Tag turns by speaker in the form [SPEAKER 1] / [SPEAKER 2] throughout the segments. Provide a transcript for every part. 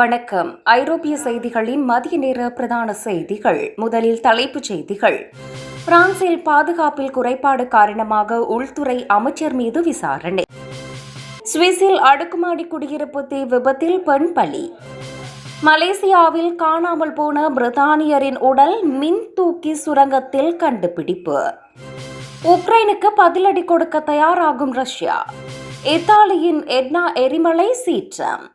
[SPEAKER 1] வணக்கம் ஐரோப்பிய செய்திகளின் மதிய நேர பிரதான செய்திகள் முதலில் தலைப்புச் செய்திகள் பிரான்சில் பாதுகாப்பில் குறைபாடு காரணமாக உள்துறை அமைச்சர் மீது விசாரணை சுவிஸில் அடுக்குமாடி குடியிருப்பு தீ விபத்தில் பெண் பலி மலேசியாவில் காணாமல் போன பிரித்தானியரின் உடல் மின் தூக்கி சுரங்கத்தில் கண்டுபிடிப்பு உக்ரைனுக்கு பதிலடி கொடுக்க தயாராகும் ரஷ்யா இத்தாலியின் எட்னா எரிமலை சீற்றம்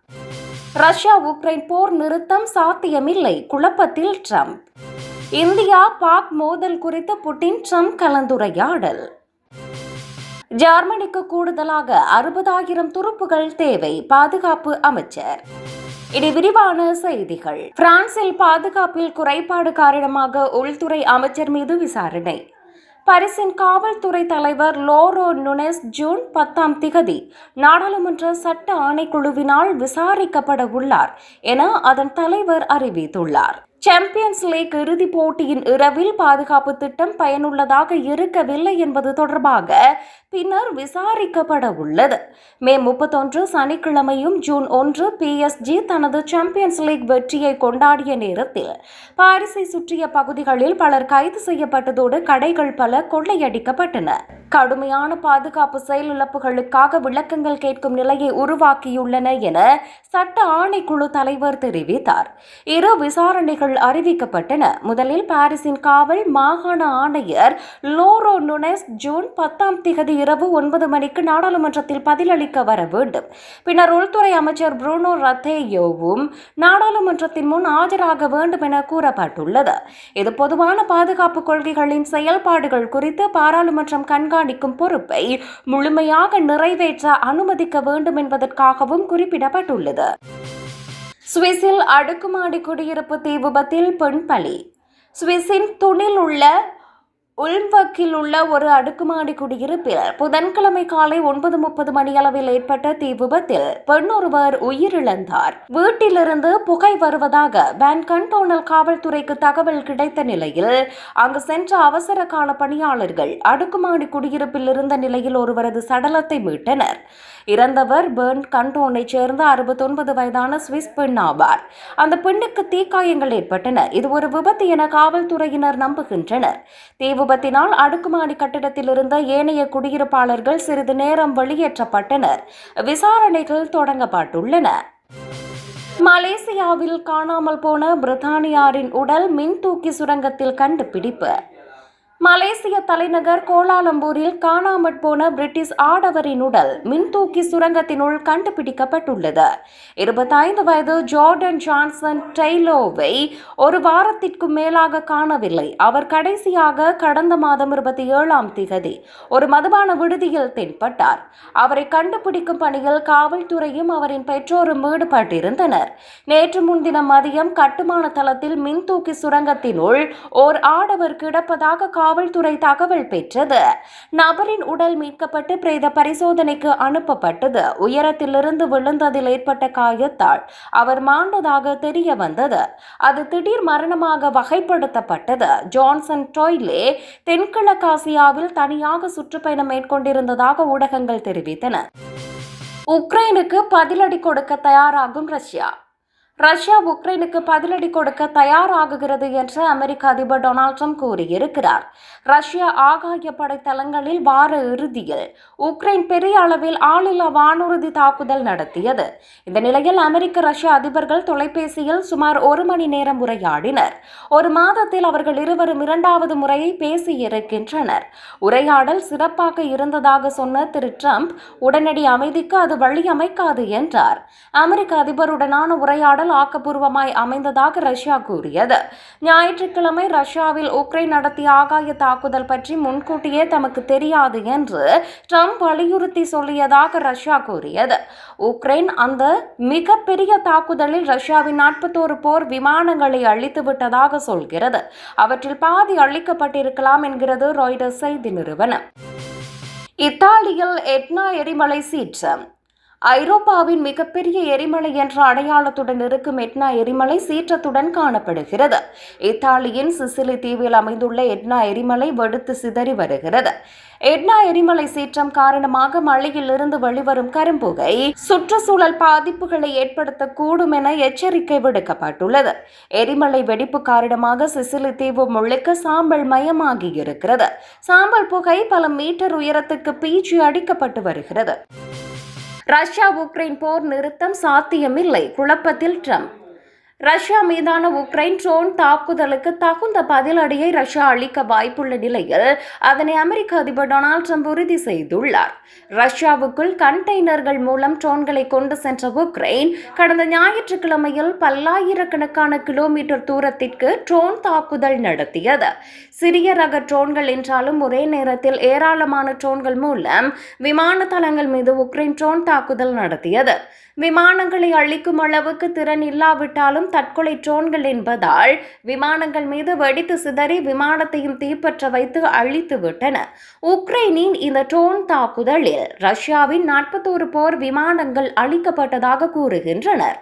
[SPEAKER 1] ரஷ்யா உக்ரைன் போர் நிறுத்தம் சாத்தியமில்லை குழப்பத்தில் ட்ரம்ப் இந்தியா பாக் மோதல் குறித்து புட்டின் ட்ரம்ப் கலந்துரையாடல் ஜெர்மனிக்கு கூடுதலாக அறுபதாயிரம் துருப்புகள் தேவை பாதுகாப்பு அமைச்சர் இனி விரிவான செய்திகள் பிரான்சில் பாதுகாப்பில் குறைபாடு காரணமாக உள்துறை அமைச்சர் மீது விசாரணை பாரிஸின் காவல்துறை தலைவர் லோரோ நுனெஸ் ஜூன் பத்தாம் திகதி நாடாளுமன்ற சட்ட ஆணைக்குழுவினால் விசாரிக்கப்பட உள்ளார் என அதன் தலைவர் அறிவித்துள்ளார் சாம்பியன்ஸ் லீக் இறுதிப் போட்டியின் இரவில் பாதுகாப்பு திட்டம் பயனுள்ளதாக இருக்கவில்லை என்பது தொடர்பாக பின்னர் விசாரிக்கப்பட உள்ளது மே முப்பத்தொன்று சனிக்கிழமையும் ஜூன் ஒன்று பிஎஸ்ஜி தனது சாம்பியன்ஸ் லீக் வெற்றியை கொண்டாடிய நேரத்தில் பாரிஸை சுற்றிய பகுதிகளில் பலர் கைது செய்யப்பட்டதோடு கடைகள் பல கொள்ளையடிக்கப்பட்டன கடுமையான பாதுகாப்பு செயலிழப்புகளுக்காக விளக்கங்கள் கேட்கும் நிலையை உருவாக்கியுள்ளன என சட்ட ஆணைக்குழு தலைவர் தெரிவித்தார் இரு விசாரணைகள் அறிவிக்கப்பட்டன முதலில் பாரிஸின் காவல் மாகாண ஆணையர் லோரோ நுனெஸ் ஜூன் பத்தாம் திகதி இரவு ஒன்பது மணிக்கு நாடாளுமன்றத்தில் பதிலளிக்க வர வேண்டும் பின்னர் உள்துறை அமைச்சர் புரூனோ ரத்தேயோவும் நாடாளுமன்றத்தின் முன் ஆஜராக வேண்டும் என கூறப்பட்டுள்ளது இது பொதுவான பாதுகாப்பு கொள்கைகளின் செயல்பாடுகள் குறித்து பாராளுமன்றம் கண்காணி கண்காணிக்கும் பொறுப்பை முழுமையாக நிறைவேற்ற அனுமதிக்க வேண்டும் என்பதற்காகவும் குறிப்பிடப்பட்டுள்ளது சுவிஸில் அடுக்குமாடி குடியிருப்பு தீ விபத்தில் பெண் பலி சுவிஸின் துணில் உள்ள உள்வக்கில் உள்ள ஒரு அடுக்குமாடி குடியிருப்பில் புதன்கிழமை காலை ஒன்பது முப்பது மணியளவில் ஏற்பட்ட தீ விபத்தில் பெண் ஒருவர் உயிரிழந்தார் வீட்டிலிருந்து புகை வருவதாக பேன் கண்டோனல் காவல்துறைக்கு தகவல் கிடைத்த நிலையில் அங்கு சென்ற அவசர கால பணியாளர்கள் அடுக்குமாடி குடியிருப்பில் இருந்த நிலையில் ஒருவரது சடலத்தை மீட்டனர் இறந்தவர் பேர்ன் கண்டோனை சேர்ந்த அறுபத்தொன்பது வயதான சுவிஸ் பெண் ஆவார் அந்த பெண்ணுக்கு தீக்காயங்கள் ஏற்பட்டன இது ஒரு விபத்து என காவல்துறையினர் நம்புகின்றனர் தீ விபத்தினால் அடுக்குமாடி கட்டிடத்தில் இருந்த ஏனைய குடியிருப்பாளர்கள் சிறிது நேரம் வெளியேற்றப்பட்டனர் விசாரணைகள் தொடங்கப்பட்டுள்ளன மலேசியாவில் காணாமல் போன பிரித்தானியாரின் உடல் மின் தூக்கி சுரங்கத்தில் கண்டுபிடிப்பு மலேசிய தலைநகர் கோலாலம்பூரில் காணாமற் போன பிரிட்டிஷ் ஆடவரின் உடல் மின்தூக்கி சுரங்கத்தினுள் கண்டுபிடிக்கப்பட்டுள்ளது இருபத்தைந்து வயது ஜார்டன் ஜான்சன் டெய்லோவை ஒரு வாரத்திற்கு மேலாக காணவில்லை அவர் கடைசியாக கடந்த மாதம் இருபத்தி ஏழாம் திகதி ஒரு மதுபான விடுதியில் தென்பட்டார் அவரை கண்டுபிடிக்கும் பணியில் காவல்துறையும் அவரின் பெற்றோரும் ஈடுபட்டிருந்தனர் நேற்று முன்தினம் மதியம் கட்டுமான தளத்தில் மின்தூக்கி சுரங்கத்தினுள் ஓர் ஆடவர் கிடப்பதாக காவல்துறை தகவல் பெற்றது நபரின் உடல் மீட்கப்பட்டு பிரேத பரிசோதனைக்கு அனுப்பப்பட்டது உயரத்திலிருந்து விழுந்ததில் ஏற்பட்ட காயத்தால் அவர் மாண்டதாக தெரிய வந்தது அது திடீர் மரணமாக வகைப்படுத்தப்பட்டது ஜான்சன் டொய்லே தென்கிழக்காசியாவில் தனியாக சுற்றுப்பயணம் மேற்கொண்டிருந்ததாக ஊடகங்கள் தெரிவித்தன உக்ரைனுக்கு பதிலடி கொடுக்க தயாராகும் ரஷ்யா ரஷ்யா உக்ரைனுக்கு பதிலடி கொடுக்க தயாராகுகிறது என்று அமெரிக்க அதிபர் டொனால்ட் ட்ரம்ப் கூறியிருக்கிறார் ரஷ்யா ஆகாய படை தளங்களில் வார இறுதியில் உக்ரைன் பெரிய அளவில் ஆளில்லா வானூர்தி தாக்குதல் நடத்தியது இந்த நிலையில் அமெரிக்க ரஷ்ய அதிபர்கள் தொலைபேசியில் சுமார் ஒரு மணி நேரம் உரையாடினர் ஒரு மாதத்தில் அவர்கள் இருவரும் இரண்டாவது முறையை பேசியிருக்கின்றனர் உரையாடல் சிறப்பாக இருந்ததாக சொன்ன திரு ட்ரம்ப் உடனடி அமைதிக்கு அது வழியமைக்காது என்றார் அமெரிக்க அதிபருடனான உரையாடல் சூழல் ஆக்கப்பூர்வமாய் அமைந்ததாக ரஷ்யா கூறியது ஞாயிற்றுக்கிழமை ரஷ்யாவில் உக்ரைன் நடத்திய ஆகாய தாக்குதல் பற்றி முன்கூட்டியே தமக்கு தெரியாது என்று ட்ரம்ப் வலியுறுத்தி சொல்லியதாக ரஷ்யா கூறியது உக்ரைன் அந்த மிகப்பெரிய தாக்குதலில் ரஷ்யாவின் நாற்பத்தோரு போர் விமானங்களை அழித்து விட்டதாக சொல்கிறது அவற்றில் பாதி அழிக்கப்பட்டிருக்கலாம் என்கிறது ராய்டர் செய்தி நிறுவனம் இத்தாலியில் எட்னா எரிமலை சீற்றம் ஐரோப்பாவின் மிகப்பெரிய எரிமலை என்ற அடையாளத்துடன் இருக்கும் எட்னா எரிமலை சீற்றத்துடன் காணப்படுகிறது இத்தாலியின் சிசிலி தீவில் அமைந்துள்ள எட்னா எரிமலை வெடித்து சிதறி வருகிறது எட்னா எரிமலை சீற்றம் காரணமாக இருந்து வெளிவரும் கரும்புகை சுற்றுச்சூழல் பாதிப்புகளை ஏற்படுத்தக்கூடும் என எச்சரிக்கை விடுக்கப்பட்டுள்ளது எரிமலை வெடிப்பு காரணமாக சிசிலி தீவு முழுக்க சாம்பல் மயமாகி இருக்கிறது சாம்பல் புகை பல மீட்டர் உயரத்துக்கு பீச்சி அடிக்கப்பட்டு வருகிறது ரஷ்யா உக்ரைன் போர் நிறுத்தம் சாத்தியமில்லை குழப்பத்தில் ட்ரம்ப் ரஷ்யா மீதான உக்ரைன் ட்ரோன் தாக்குதலுக்கு தகுந்த பதிலடியை ரஷ்யா அளிக்க வாய்ப்புள்ள நிலையில் அதனை அமெரிக்க அதிபர் டொனால்ட் ட்ரம்ப் உறுதி செய்துள்ளார் ரஷ்யாவுக்குள் கண்டெய்னர்கள் மூலம் ட்ரோன்களை கொண்டு சென்ற உக்ரைன் கடந்த ஞாயிற்றுக்கிழமையில் பல்லாயிரக்கணக்கான கிலோமீட்டர் தூரத்திற்கு ட்ரோன் தாக்குதல் நடத்தியது சிறிய ரக ட்ரோன்கள் என்றாலும் ஒரே நேரத்தில் ஏராளமான ட்ரோன்கள் மூலம் விமான தளங்கள் மீது உக்ரைன் ட்ரோன் தாக்குதல் நடத்தியது விமானங்களை அழிக்கும் அளவுக்கு திறன் இல்லாவிட்டாலும் தற்கொலை ட்ரோன்கள் என்பதால் விமானங்கள் மீது வெடித்து சிதறி விமானத்தையும் தீப்பற்ற வைத்து அழித்து விட்டன உக்ரைனின் இந்த ட்ரோன் தாக்குதலில் ரஷ்யாவின் நாற்பத்தோரு போர் விமானங்கள் அழிக்கப்பட்டதாக கூறுகின்றனர்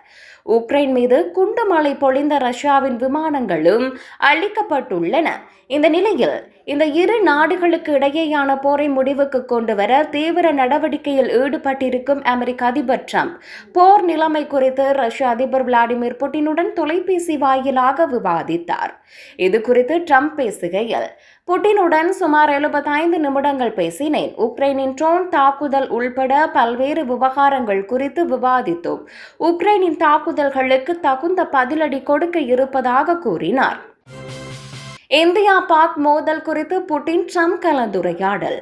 [SPEAKER 1] உக்ரைன் மீது குண்டு மழை பொழிந்த ரஷ்யாவின் விமானங்களும் அழிக்கப்பட்டுள்ளன இந்த நிலையில் இந்த இரு நாடுகளுக்கு இடையேயான போரை முடிவுக்கு கொண்டு வர தீவிர நடவடிக்கையில் ஈடுபட்டிருக்கும் அமெரிக்க அதிபர் ட்ரம்ப் போர் நிலைமை குறித்து ரஷ்ய அதிபர் விளாடிமிர் புட்டினுடன் தொலைபேசி வாயிலாக விவாதித்தார் இது குறித்து ட்ரம்ப் பேசுகையில் புட்டினுடன் சுமார் எழுபத்தைந்து நிமிடங்கள் பேசினேன் உக்ரைனின் ட்ரோன் தாக்குதல் உள்பட பல்வேறு விவகாரங்கள் குறித்து விவாதித்தோம் உக்ரைனின் தாக்குதல்களுக்கு தகுந்த பதிலடி கொடுக்க இருப்பதாக கூறினார் இந்தியா பாக் மோதல் குறித்து புட்டின் ட்ரம்ப் கலந்துரையாடல்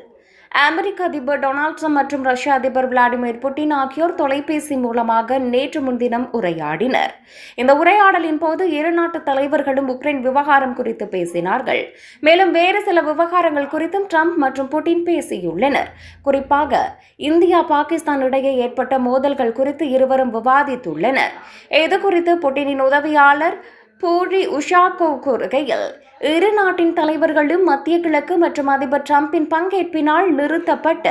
[SPEAKER 1] அமெரிக்க அதிபர் டொனால்ட் ட்ரம்ப் மற்றும் ரஷ்ய அதிபர் விளாடிமிர் புட்டின் ஆகியோர் தொலைபேசி மூலமாக நேற்று முன்தினம் உரையாடினர் இந்த உரையாடலின் போது இரு நாட்டு தலைவர்களும் உக்ரைன் விவகாரம் குறித்து பேசினார்கள் மேலும் வேறு சில விவகாரங்கள் குறித்தும் ட்ரம்ப் மற்றும் புட்டின் பேசியுள்ளனர் குறிப்பாக இந்தியா பாகிஸ்தான் இடையே ஏற்பட்ட மோதல்கள் குறித்து இருவரும் விவாதித்துள்ளனர் இது குறித்து புட்டினின் உதவியாளர் பூரி உஷாகோ கூறுகையில் இரு நாட்டின் தலைவர்களும் மத்திய கிழக்கு மற்றும் அதிபர் டிரம்பின் பங்கேற்பினால் நிறுத்தப்பட்ட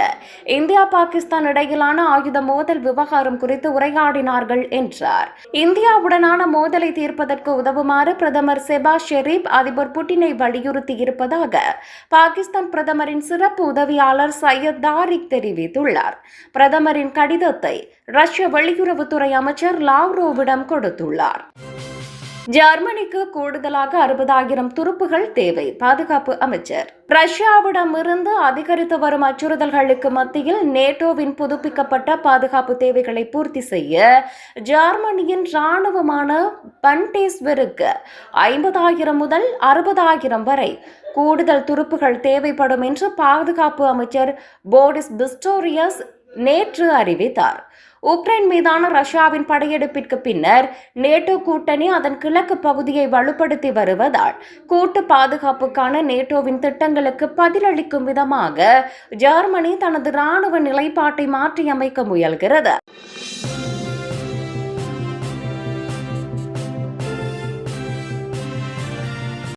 [SPEAKER 1] இந்தியா பாகிஸ்தான் இடையிலான ஆயுத மோதல் விவகாரம் குறித்து உரையாடினார்கள் என்றார் இந்தியாவுடனான மோதலை தீர்ப்பதற்கு உதவுமாறு பிரதமர் செபா ஷெரீப் அதிபர் புட்டினை வலியுறுத்தி இருப்பதாக பாகிஸ்தான் பிரதமரின் சிறப்பு உதவியாளர் சையத் தாரிக் தெரிவித்துள்ளார் பிரதமரின் கடிதத்தை ரஷ்ய வெளியுறவுத்துறை அமைச்சர் லாவ்ரோவிடம் கொடுத்துள்ளார் ஜெர்மனிக்கு கூடுதலாக அறுபதாயிரம் துருப்புகள் தேவை பாதுகாப்பு அமைச்சர் ரஷ்யாவிடமிருந்து அதிகரித்து வரும் அச்சுறுத்தல்களுக்கு மத்தியில் நேட்டோவின் புதுப்பிக்கப்பட்ட பாதுகாப்பு தேவைகளை பூர்த்தி செய்ய ஜெர்மனியின் ராணுவமான பண்டேஸ்வருக்கு ஐம்பதாயிரம் முதல் அறுபதாயிரம் வரை கூடுதல் துருப்புகள் தேவைப்படும் என்று பாதுகாப்பு அமைச்சர் போரிஸ் பிஸ்டோரியஸ் நேற்று அறிவித்தார் உக்ரைன் மீதான ரஷ்யாவின் படையெடுப்பிற்கு பின்னர் நேட்டோ கூட்டணி அதன் கிழக்கு பகுதியை வலுப்படுத்தி வருவதால் கூட்டு பாதுகாப்புக்கான நேட்டோவின் திட்டங்களுக்கு பதிலளிக்கும் விதமாக ஜெர்மனி தனது ராணுவ நிலைப்பாட்டை மாற்றியமைக்க முயல்கிறது